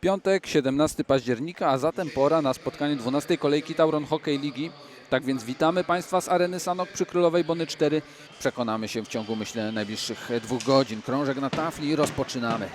Piątek, 17 października, a zatem pora na spotkanie 12 kolejki Tauron Hockey Ligi. Tak więc witamy Państwa z areny Sanok przy Królowej Bony 4. Przekonamy się w ciągu, myślę, najbliższych dwóch godzin. Krążek na tafli i rozpoczynamy.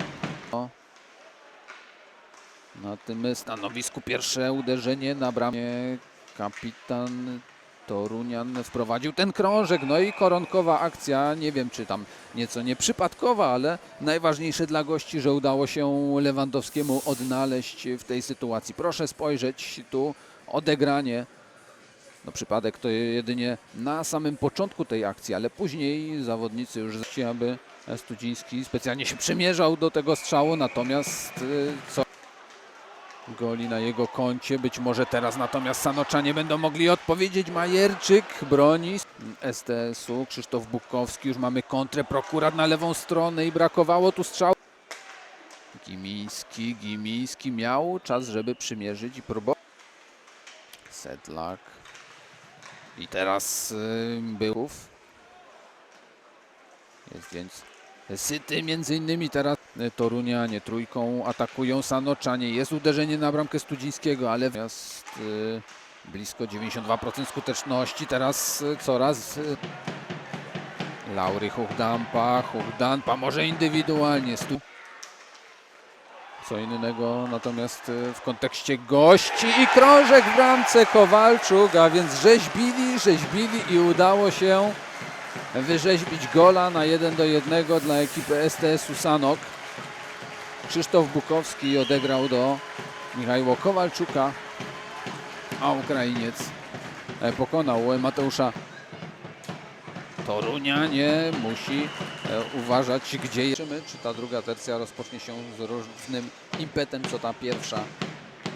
Na tym stanowisku pierwsze uderzenie na bramie kapitan Torunian wprowadził ten krążek, no i koronkowa akcja, nie wiem czy tam nieco nieprzypadkowa, ale najważniejsze dla gości, że udało się Lewandowskiemu odnaleźć w tej sytuacji. Proszę spojrzeć tu, odegranie. No przypadek to jedynie na samym początku tej akcji, ale później zawodnicy już zechcieli, aby Studziński specjalnie się przymierzał do tego strzału, natomiast y, co goli na jego koncie. Być może teraz natomiast Sanoczanie będą mogli odpowiedzieć. Majerczyk broni STS-u. Krzysztof Bukowski. Już mamy kontrę. Prokurat na lewą stronę i brakowało tu strzału. Gimiński. Gimiński miał czas, żeby przymierzyć i próbować. Sedlak. I teraz y, byłów. Jest więc Syty między innymi teraz Torunianie trójką atakują Sanoczanie. Jest uderzenie na bramkę Studzińskiego, ale jest y, blisko 92% skuteczności. Teraz y, coraz y, Laury Huchdampa. Huchdampa może indywidualnie. Stu... Co innego natomiast w kontekście gości i krążek w bramce Kowalczuk, a więc rzeźbili, rzeźbili i udało się wyrzeźbić gola na 1 do 1 dla ekipy STS-u Sanok. Krzysztof Bukowski odegrał do Michała Kowalczuka, a Ukrainiec e, pokonał Mateusza Torunia. Nie musi e, uważać, gdzie jest. Czy ta druga tercja rozpocznie się z różnym impetem, co ta pierwsza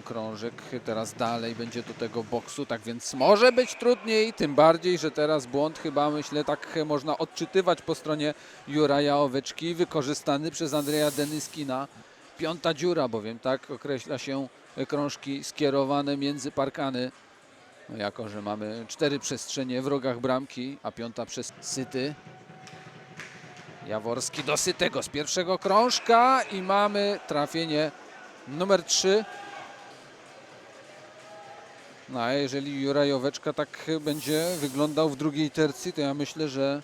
krążek teraz dalej będzie do tego boksu, tak więc może być trudniej, tym bardziej, że teraz błąd chyba myślę tak można odczytywać po stronie Juraja Oweczki, wykorzystany przez Andrzeja Denyskina. Piąta dziura, bowiem tak określa się krążki skierowane między parkany. No jako, że mamy cztery przestrzenie w rogach bramki, a piąta przez Syty. Jaworski do Sytego z pierwszego krążka i mamy trafienie numer 3 no a jeżeli Juraj Oweczka tak będzie wyglądał w drugiej tercji, to ja myślę, że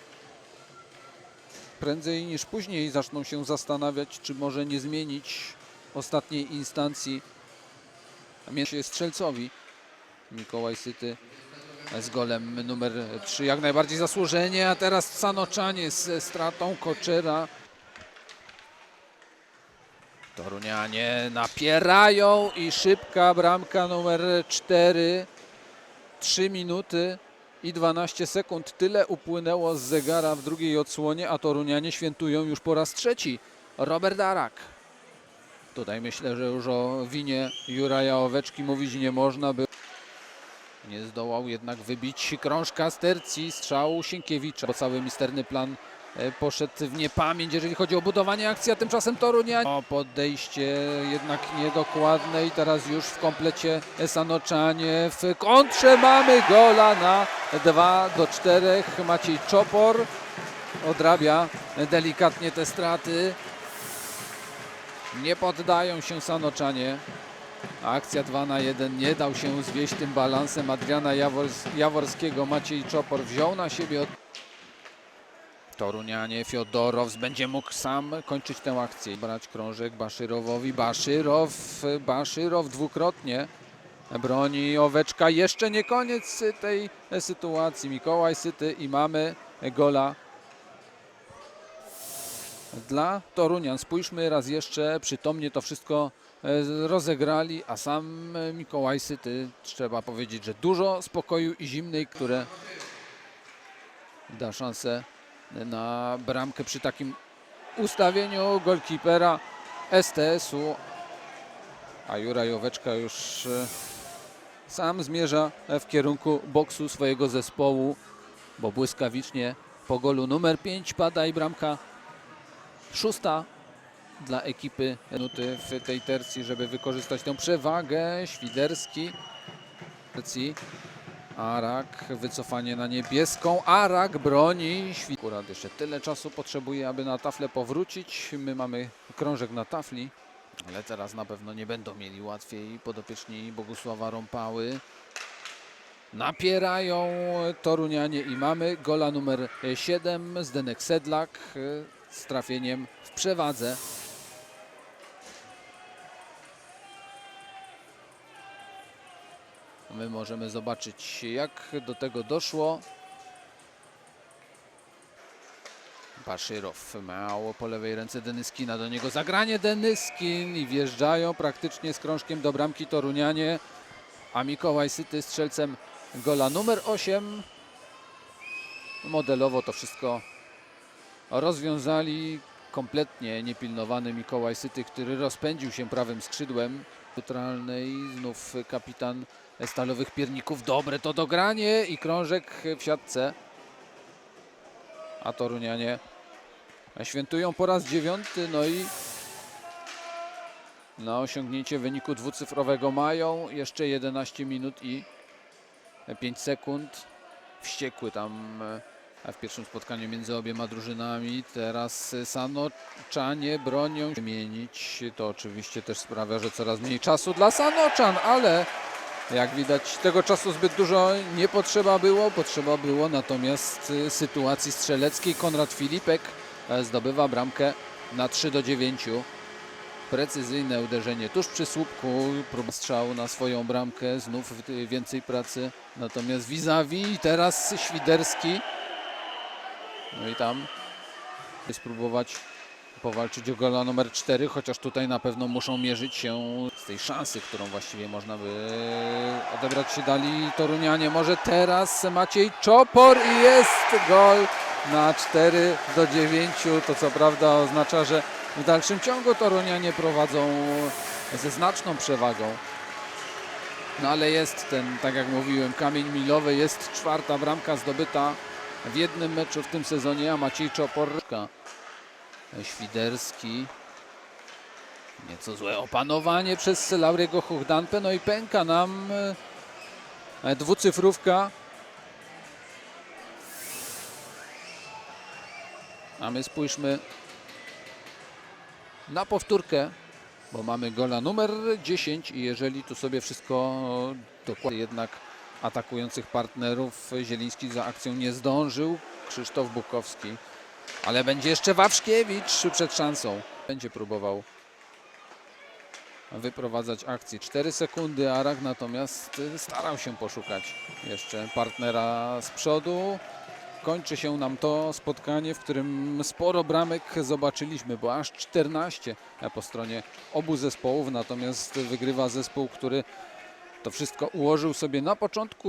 prędzej niż później zaczną się zastanawiać, czy może nie zmienić ostatniej instancji strzelcowi. Mikołaj Syty z golem numer 3 jak najbardziej zasłużenie, a teraz Sanoczanie ze stratą Koczera. Torunianie napierają i szybka bramka numer 4. 3 minuty i 12 sekund. Tyle upłynęło z zegara w drugiej odsłonie, a Torunianie świętują już po raz trzeci. Robert Darak. Tutaj myślę, że już o winie Juraja Oweczki mówić nie można. By... Nie zdołał jednak wybić krążka z tercji strzału Sienkiewicza. Bo cały misterny plan poszedł w niepamięć, jeżeli chodzi o budowanie akcji, a tymczasem Torunia. O podejście jednak niedokładne i teraz już w komplecie Sanoczanie. W kontrze mamy gola na 2 do 4. Maciej Czopor odrabia delikatnie te straty. Nie poddają się Sanoczanie. Akcja 2 na 1 nie dał się zwieść tym balansem Adriana Jawors- Jaworskiego. Maciej Czopor wziął na siebie od Torunianie, Fiodorows będzie mógł sam kończyć tę akcję. Brać krążek Baszyrowowi. Baszyrow, Baszyrow dwukrotnie broni Oweczka. Jeszcze nie koniec tej sytuacji. Mikołaj Syty i mamy gola dla Torunian. Spójrzmy raz jeszcze, przytomnie to wszystko e, rozegrali, a sam Mikołaj Syty, trzeba powiedzieć, że dużo spokoju i zimnej, które da szansę na bramkę przy takim ustawieniu golkipera STS-u, a Juraj Oweczka już e, sam zmierza w kierunku boksu swojego zespołu, bo błyskawicznie po golu numer 5 pada i bramka szósta dla ekipy minuty w tej tercji, żeby wykorzystać tę przewagę. Świderski. Arak, wycofanie na niebieską. Arak broni. Akurat jeszcze tyle czasu potrzebuje, aby na taflę powrócić. My mamy krążek na tafli. Ale teraz na pewno nie będą mieli łatwiej podopieczni Bogusława Rąpały. Napierają Torunianie i mamy gola numer 7 Zdenek Sedlak e, z trafieniem w przewadze. My możemy zobaczyć jak do tego doszło. Baszyrow mało po lewej ręce Denyskina, do niego zagranie Denyskin i wjeżdżają praktycznie z krążkiem do bramki Torunianie, a Mikołaj Syty strzelcem gola numer 8. Modelowo to wszystko rozwiązali. Kompletnie niepilnowany Mikołaj Syty, który rozpędził się prawym skrzydłem. Neutralnej znów kapitan Stalowych Pierników. Dobre to dogranie i krążek w siatce. A Torunianie świętują po raz dziewiąty, no i na osiągnięcie wyniku dwucyfrowego mają jeszcze 11 minut i 5 sekund. Wściekły tam e, w pierwszym spotkaniu między obiema drużynami. Teraz Sanoczanie bronią zmienić. To oczywiście też sprawia, że coraz mniej czasu dla Sanoczan, ale jak widać tego czasu zbyt dużo nie potrzeba było. Potrzeba było natomiast y, sytuacji strzeleckiej. Konrad Filipek e, zdobywa bramkę na 3 do 9. Precyzyjne uderzenie tuż przy słupku. Próba strzału na swoją bramkę. Znów więcej pracy. Natomiast vis-a-vis i teraz Świderski. No i tam spróbować powalczyć o gola numer 4, chociaż tutaj na pewno muszą mierzyć się z tej szansy, którą właściwie można by odebrać się dali Torunianie. Może teraz Maciej Czopor i jest gol na 4 do 9. To co prawda oznacza, że w dalszym ciągu Torunianie prowadzą ze znaczną przewagą. No ale jest ten, tak jak mówiłem, kamień milowy, jest czwarta bramka zdobyta w jednym meczu w tym sezonie, a Maciej Czopor Świderski. Nieco złe opanowanie przez Lauriego Huchdanpę. No i pęka nam e, dwucyfrówka. A my spójrzmy na powtórkę, bo mamy gola numer 10 i jeżeli tu sobie wszystko dokładnie jednak atakujących partnerów Zieliński za akcją nie zdążył. Krzysztof Bukowski ale będzie jeszcze Wawrzkiewicz przed szansą. Będzie próbował wyprowadzać akcję. 4 sekundy Arak natomiast y, starał się poszukać jeszcze partnera z przodu. Kończy się nam to spotkanie, w którym sporo bramek zobaczyliśmy, bo aż 14 po stronie obu zespołów, natomiast wygrywa zespół, który to wszystko ułożył sobie na początku.